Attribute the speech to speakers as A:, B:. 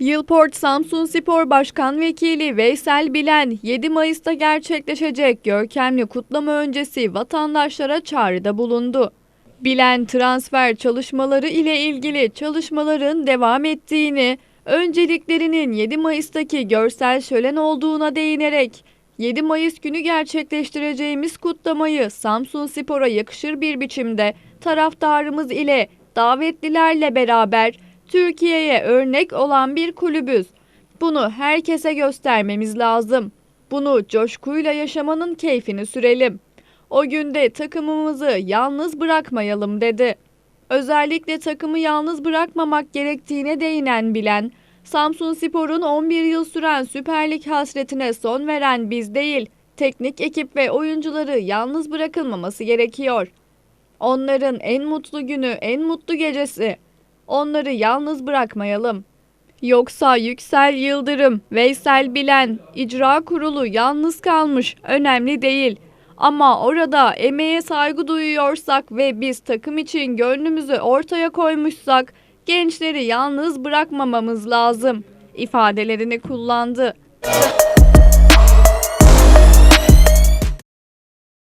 A: Yılport Samsun Spor Başkan Vekili Veysel Bilen 7 Mayıs'ta gerçekleşecek görkemli kutlama öncesi vatandaşlara çağrıda bulundu. Bilen transfer çalışmaları ile ilgili çalışmaların devam ettiğini, önceliklerinin 7 Mayıs'taki görsel şölen olduğuna değinerek 7 Mayıs günü gerçekleştireceğimiz kutlamayı Samsun Spor'a yakışır bir biçimde taraftarımız ile davetlilerle beraber Türkiye'ye örnek olan bir kulübüz. Bunu herkese göstermemiz lazım. Bunu coşkuyla yaşamanın keyfini sürelim. O günde takımımızı yalnız bırakmayalım dedi. Özellikle takımı yalnız bırakmamak gerektiğine değinen bilen, Samsun Spor'un 11 yıl süren Süper Lig hasretine son veren biz değil, teknik ekip ve oyuncuları yalnız bırakılmaması gerekiyor. Onların en mutlu günü, en mutlu gecesi. Onları yalnız bırakmayalım. Yoksa Yüksel Yıldırım, Veysel Bilen, icra kurulu yalnız kalmış, önemli değil. Ama orada emeğe saygı duyuyorsak ve biz takım için gönlümüzü ortaya koymuşsak gençleri yalnız bırakmamamız lazım ifadelerini kullandı.